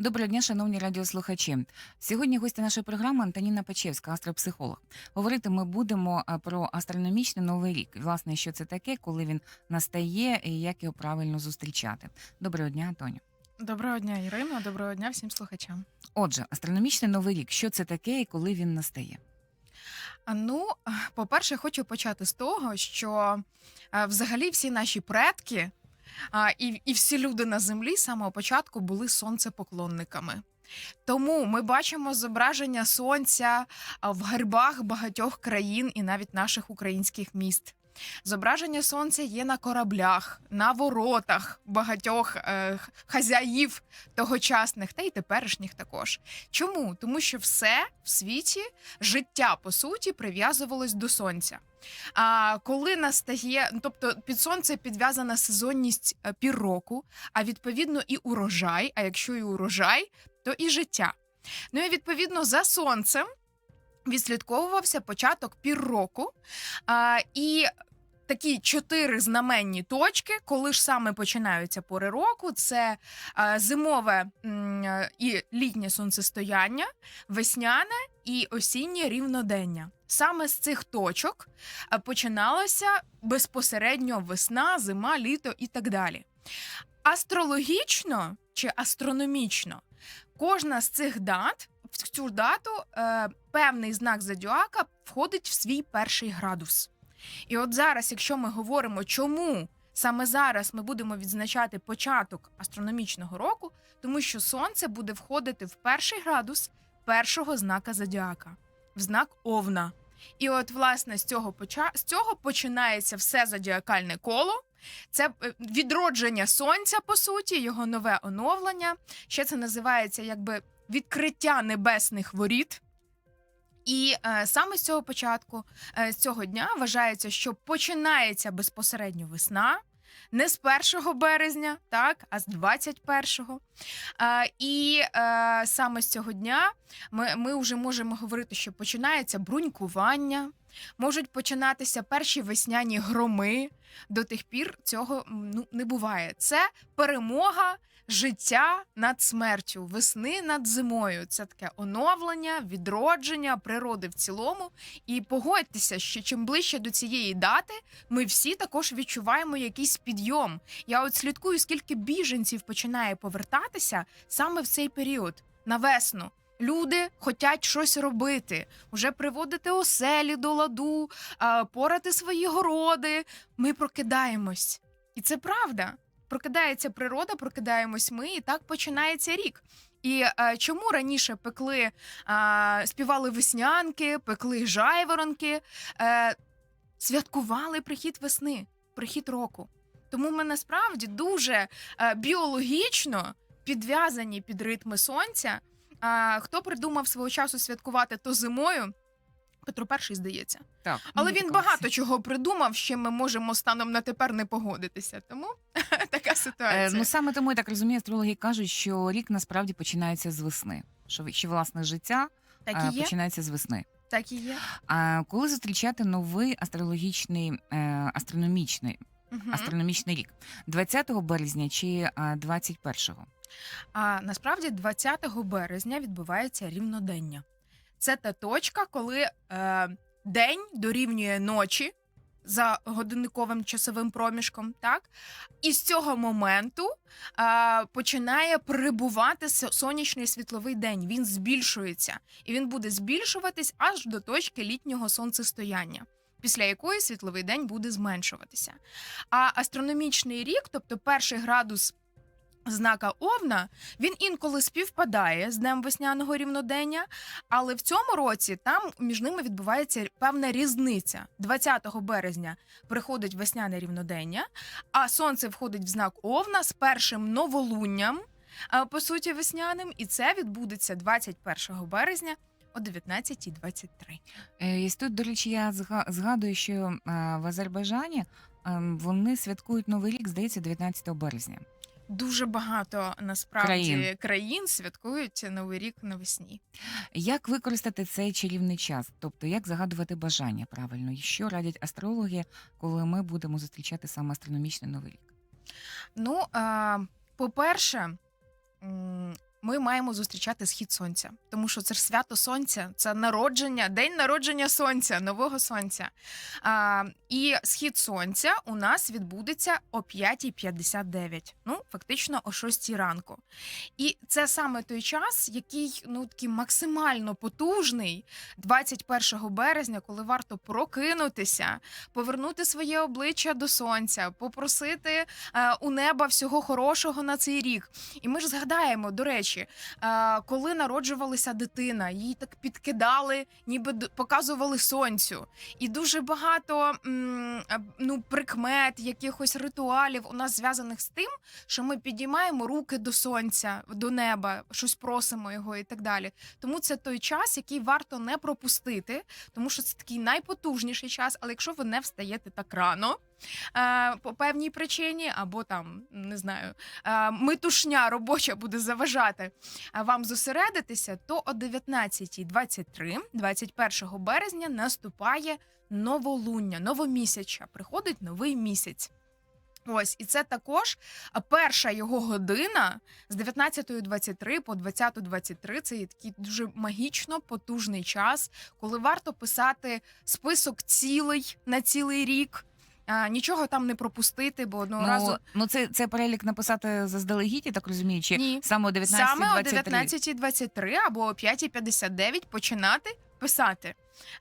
Доброго дня, шановні радіослухачі. Сьогодні гостя нашої програми Антоніна Печевська, астропсихолог. Говорити ми будемо про астрономічний новий рік. Власне, що це таке, коли він настає і як його правильно зустрічати. Доброго дня, Антоню. Доброго дня, Ірина. Доброго дня всім слухачам. Отже, астрономічний новий рік. Що це таке і коли він настає? Ну, по-перше, хочу почати з того, що е, взагалі всі наші предки а, і, і всі люди на землі з самого початку були сонцепоклонниками. Тому ми бачимо зображення сонця в гербах багатьох країн і навіть наших українських міст. Зображення сонця є на кораблях, на воротах багатьох е, хазяїв тогочасних та й теперішніх також. Чому? Тому що все в світі життя по суті прив'язувалось до сонця. А коли настає, тобто під сонце підв'язана сезонність е, пір року, а відповідно і урожай. А якщо і урожай, то і життя. Ну і відповідно за сонцем відслідковувався початок пір року. А, і такі чотири знаменні точки, коли ж саме починаються пори року, це е, зимове і літнє сонцестояння, весняне і осіннє рівнодення. Саме з цих точок е, починалася безпосередньо весна, зима, літо і так далі. Астрологічно чи астрономічно кожна з цих дат в цю дату е, певний знак зодіака входить в свій перший градус. І от зараз, якщо ми говоримо, чому саме зараз ми будемо відзначати початок астрономічного року, тому що сонце буде входити в перший градус першого знака зодіака, в знак Овна. І от, власне, з цього поча... з цього починається все зодіакальне коло. Це е, відродження сонця, по суті, його нове оновлення. Ще це називається якби відкриття небесних воріт. І е, саме з цього початку, е, з цього дня вважається, що починається безпосередньо весна, не з 1 березня, так, а з 21-го. Е, і е, саме з цього дня ми, ми вже можемо говорити, що починається брунькування, можуть починатися перші весняні громи. До тих пір цього ну, не буває. Це перемога життя над смертю, весни над зимою. Це таке оновлення, відродження природи в цілому. І погодьтеся, що чим ближче до цієї дати, ми всі також відчуваємо якийсь підйом. Я от слідкую, скільки біженців починає повертатися саме в цей період на весну. Люди хочуть щось робити, вже приводити оселі до ладу, порати свої городи. Ми прокидаємось, і це правда. Прокидається природа, прокидаємось ми, і так починається рік. І е, чому раніше пекли, е, співали веснянки, пекли жайворонки, е, святкували прихід весни, прихід року. Тому ми насправді дуже е, біологічно підв'язані під ритми сонця. А, хто придумав свого часу святкувати то зимою? Петро І, здається. Так, Але ну, він багато чого придумав, чим ми можемо станом на тепер не погодитися. Тому така Е, ситуація. Ну саме тому я так розумію, астрологи кажуть, що рік насправді починається з весни. Що, що власне життя так е, і є. починається з весни. Так і є. А коли зустрічати новий астрологічний е, астрономічний Мгм. астрономічний рік 20 березня чи а, 21-го? А насправді 20 березня відбувається рівнодення. Це та точка, коли е, день дорівнює ночі за годинниковим часовим проміжком, так? І з цього моменту е, починає прибувати сонячний світловий день. Він збільшується, і він буде збільшуватись аж до точки літнього сонцестояння. Після якої світловий день буде зменшуватися. А астрономічний рік, тобто перший градус знака Овна, він інколи співпадає з днем весняного рівнодення, але в цьому році там між ними відбувається певна різниця. 20 березня приходить весняне рівнодення, а сонце входить в знак Овна з першим новолунням, по суті, весняним, і це відбудеться 21 березня о 19.23. Е, І тут, до речі, я згадую, що е, в Азербайджані е, вони святкують Новий рік, здається, 19 березня. Дуже багато насправді Країн. країн, святкують новий рік навесні. Як використати цей чарівний час? Тобто, як загадувати бажання правильно? І що радять астрологи, коли ми будемо зустрічати саме астрономічний новий рік? Ну, по-перше, ми маємо зустрічати схід сонця, тому що це ж свято сонця, це народження, день народження сонця, нового сонця. А, і схід сонця у нас відбудеться о 5.59, ну фактично о 6 ранку. І це саме той час, який ну такий максимально потужний 21 березня, коли варто прокинутися, повернути своє обличчя до сонця, попросити е, у неба всього хорошого на цей рік. І ми ж згадаємо, до речі, е, коли народжувалася дитина, її так підкидали, ніби показували сонцю. І дуже багато е, ну, прикмет, якихось ритуалів у нас зв'язаних з тим, що ми підіймаємо руки до сонця, до неба, щось просимо його і так далі. Тому це той час, який варто не пропустити, тому що це такий найпотужніший час. Але якщо ви не встаєте так рано. По певній причині, або там не знаю, метушня робоча буде заважати вам зосередитися, то о 19.23, 21 березня, наступає новолуння, новомісяча. Приходить новий місяць. Ось, і це також перша його година з 19.23 по 20.23. Це є такий дуже магічно потужний час, коли варто писати список цілей на цілий рік. А, нічого там не пропустити, бо одного Ну, разу ну це, це перелік написати заздалегідь, я так розумію, чи Ні. саме о 19 саме о 19.23 або о 5.59 починати писати.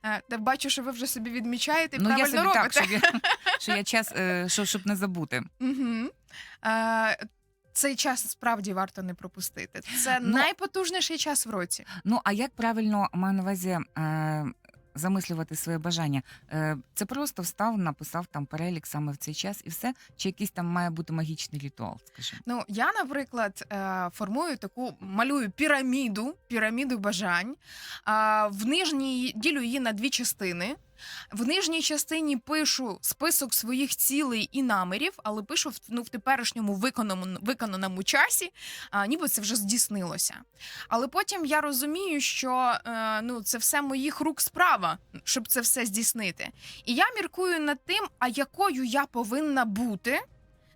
Е, та бачу, що ви вже собі відмічаєте і Ну, я собі робите. так, щоб я, що я час, е, що, щоб не забути. Угу. Е, цей час справді варто не пропустити. Це Ну, найпотужніший час в році. Ну а як правильно маю на увазі е, замислювати своє бажання? Е, це просто встав, написав там перелік саме в цей час і все, чи якийсь там має бути магічний ритуал, Скажи, Ну я, наприклад, е, формую таку малюю піраміду, піраміду бажань. В нижній ділю її на дві частини. В нижній частині пишу список своїх цілей і намірів, але пишу ну, в теперішньому виконаному, виконаному часі, а, ніби це вже здійснилося. Але потім я розумію, що е, ну, це все моїх рук справа, щоб це все здійснити. І я міркую над тим, а якою я повинна бути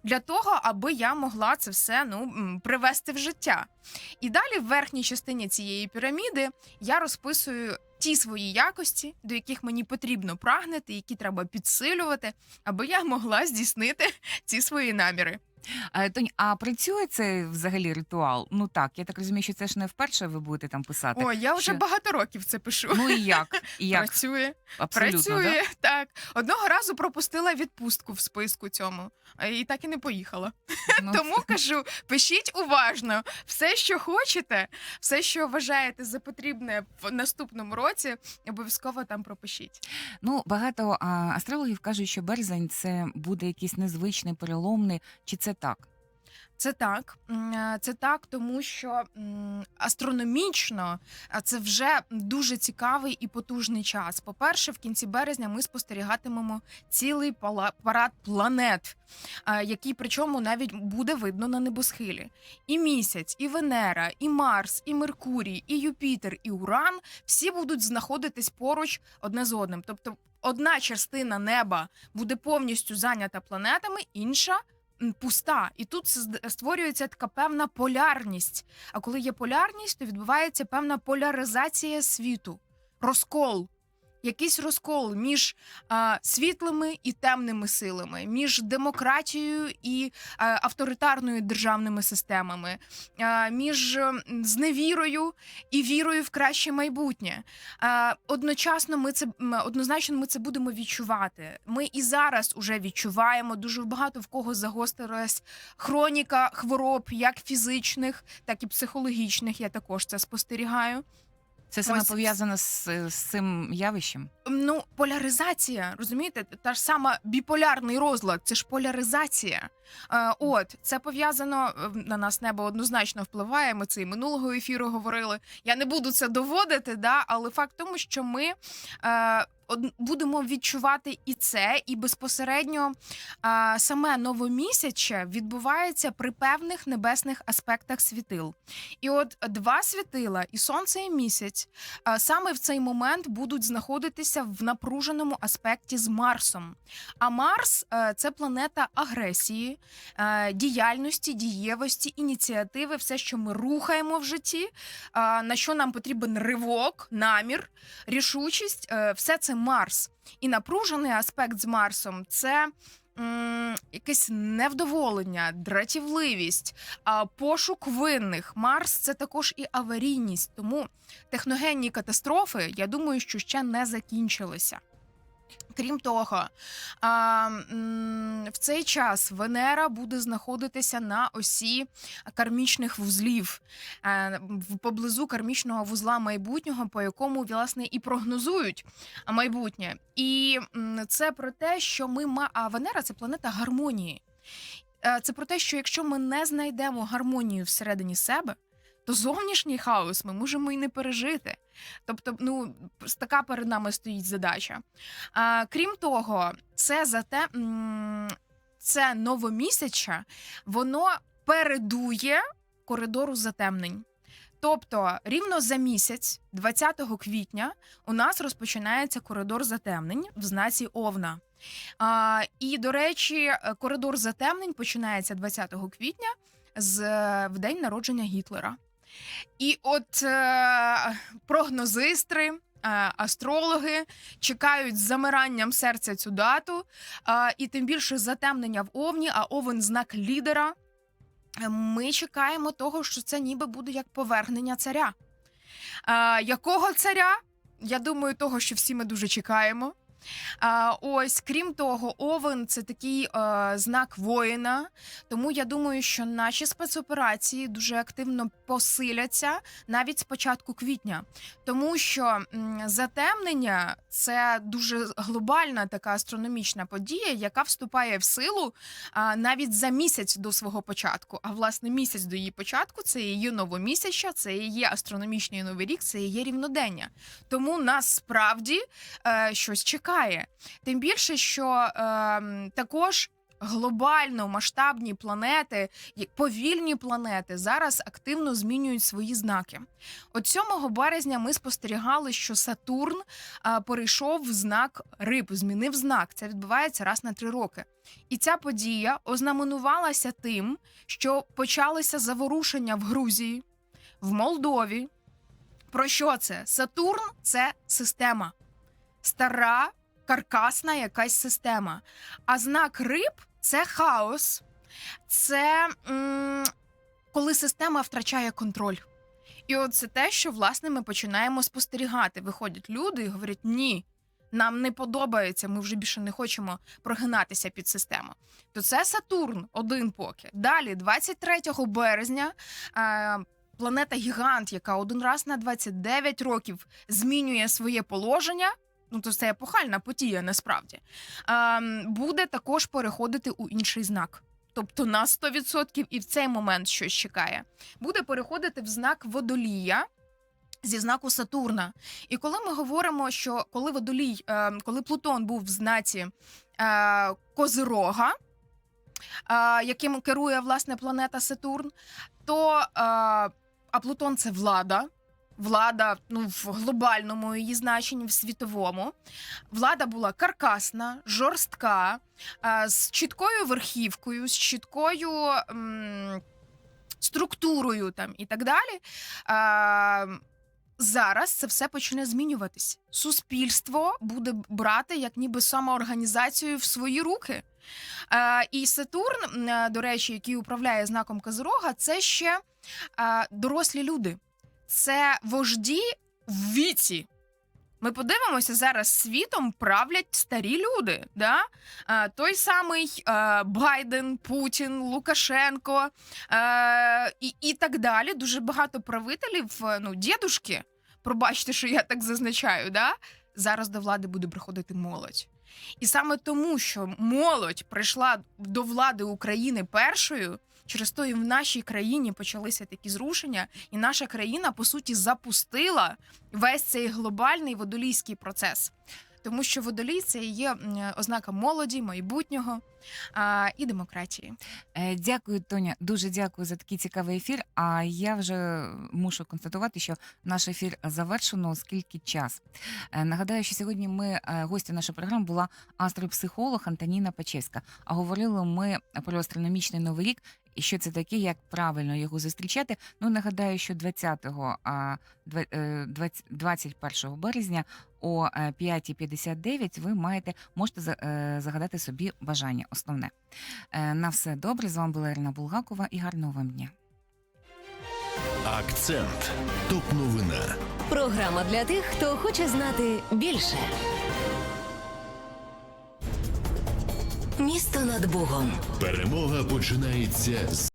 для того, аби я могла це все ну, привести в життя. І далі в верхній частині цієї піраміди я розписую ті свої якості, до яких мені потрібно прагнути, які треба підсилювати, аби я могла здійснити ці свої наміри. А, Тонь, а працює цей взагалі ритуал? Ну так, я так розумію, що це ж не вперше ви будете там писати. О, я вже що- багато років це пишу. Ну і як? І як? Працює, Абсолютно, працює так. Одного разу пропустила відпустку в списку цьому, а і так і не поїхала. Да? Ну, Тому кажу, пишіть уважно все, що хочете, все, що вважаєте за потрібне в наступному році, обов'язково там пропишіть. Ну, багато а, астрологів кажуть, що березень це буде якийсь незвичний, переломний. Чи це так? Це так, е, це так, тому що астрономічно це вже дуже цікавий і потужний час. По-перше, в кінці березня ми спостерігатимемо цілий парад планет, е, який причому навіть буде видно на небосхилі. І місяць, і Венера, і Марс, і Меркурій, і Юпітер, і Уран всі будуть знаходитись поруч одне з одним. Тобто, одна частина неба буде повністю зайнята планетами, інша пуста. І тут створюється така певна полярність. А коли є полярність, то відбувається певна поляризація світу, розкол. Якийсь розкол між а, світлими і темними силами, між демократією і а, авторитарною державними системами, а, між зневірою і вірою в краще майбутнє. А, одночасно ми це однозначно ми це будемо відчувати. Ми і зараз уже відчуваємо дуже багато в кого загострилась хроніка хвороб, як фізичних, так і психологічних. Я також це спостерігаю. Це саме Ось. пов'язано з, з цим явищем? Ну, поляризація, розумієте, та ж сама біполярний розлад, це ж поляризація. Е, от це пов'язано е, на нас небо однозначно впливає. Ми це і минулого ефіру говорили. Я не буду це доводити, да, але факт в тому, що ми е, будемо відчувати і це, і безпосередньо а, саме новомісяче відбувається при певних небесних аспектах світил. І от два світила, і сонце, і місяць, а, саме в цей момент будуть знаходитися в напруженому аспекті з Марсом. А Марс е, це планета агресії, е, діяльності, дієвості, ініціативи, все, що ми рухаємо в житті, а, на що нам потрібен ривок, намір, рішучість. е, Все це Марс. І напружений аспект з Марсом це. Якесь невдоволення, дратівливість, а, пошук винних. Марс це також і аварійність. Тому техногенні катастрофи, я думаю, що ще не закінчилися. Крім того, в цей час Венера буде знаходитися на осі кармічних вузлів е, поблизу кармічного вузла майбутнього, по якому власне і прогнозують майбутнє. І це про те, що ми ма... а Венера це планета гармонії. Е, Це про те, що якщо ми не знайдемо гармонію всередині себе, то зовнішній хаос ми можемо і не пережити. Тобто, ну така перед нами стоїть задача. А, крім того, це зате це новомісяча, воно передує коридору затемнень. Тобто, рівно за місяць, 20 квітня, у нас розпочинається коридор затемнень в знаці Овна. А, і, до речі, коридор затемнень починається 20 квітня з е, в день народження Гітлера. І от е, прогнозистри, е, астрологи чекають з замиранням серця цю дату, е, і тим більше затемнення в Овні, а Овен знак лідера. Е, Ми чекаємо того, що це ніби буде як повернення царя. Якого царя? Я думаю, того, що всі ми дуже чекаємо. А, ось, крім того, Овен це такий е, знак воїна. Тому я думаю, що наші спецоперації дуже активно посиляться навіть з початку квітня, тому що м, затемнення це дуже глобальна така астрономічна подія, яка вступає в силу а, навіть за місяць до свого початку. А власне місяць до її початку це її новомісяча, це її астрономічний новий рік, це її рівнодення. Тому нас справді е, щось чекає. Тим більше, що е, також. Глобально масштабні планети, повільні планети зараз активно змінюють свої знаки. От 7 березня ми спостерігали, що Сатурн а, перейшов в знак риб, змінив знак. Це відбувається раз на три роки. І ця подія ознаменувалася тим, що почалися заворушення в Грузії, в Молдові. Про що це? Сатурн це система, стара, каркасна якась система. А знак риб це хаос, це м, коли система втрачає контроль. І от це те, що власне ми починаємо спостерігати. Виходять люди і говорять: ні, нам не подобається, ми вже більше не хочемо прогинатися під систему. То це Сатурн один поки. Далі, 23 березня. Е, Планета Гігант, яка один раз на 29 років змінює своє положення. Ну, то це епохальна подія насправді. Ем, буде також переходити у інший знак. Тобто на 100% і в цей момент щось чекає. Буде переходити в знак водолія зі знаку Сатурна. І коли ми говоримо, що коли водолій, е, коли Плутон був в знаці е, Козирога, е, яким керує власне планета Сатурн, то е, а Плутон це влада. Влада ну в глобальному її значенні, в світовому. Влада була каркасна, жорстка, з чіткою верхівкою, з чіткою м, структурою там і так далі. Е, Зараз це все почне змінюватись. Суспільство буде брати як ніби самоорганізацію в свої руки. Е, і Сатурн, до речі, який управляє знаком Козирога, це ще е, дорослі люди. Це вожді в віці. Ми подивимося зараз світом правлять старі люди. Да? Е, той самий е, Байден, Путін, Лукашенко е, і, і так далі. Дуже багато правителів, е, ну, дідушки, пробачте, що я так зазначаю, да? зараз до влади буде приходити молодь. І саме тому, що молодь прийшла до влади України першою, через то і в нашій країні почалися такі зрушення, і наша країна, по суті, запустила весь цей глобальний водолійський процес. тому що водолій це є ознака молоді, майбутнього а, і демократії. Е, Дякую, Тоня. Дуже дякую за такий цікавий ефір. А я вже мушу констатувати, що наш ефір завершено, оскільки час. Е, Нагадаю, що сьогодні ми е, гостя нашої програми була астропсихолог Антоніна Пачевська. А говорили ми про астрономічний новий рік. І що це таке, як правильно його зустрічати? Ну нагадаю, що 20-го, а, два- е, 20 21 березня о е, 5.59 ви маєте можете е, загадати собі бажання. Основне Е, на все добре. З вами була Ірина Булгакова і гарного вам дня. Акцент. Топ новина. Програма для тих, хто хоче знати більше. Місто над Богом. Перемога починається з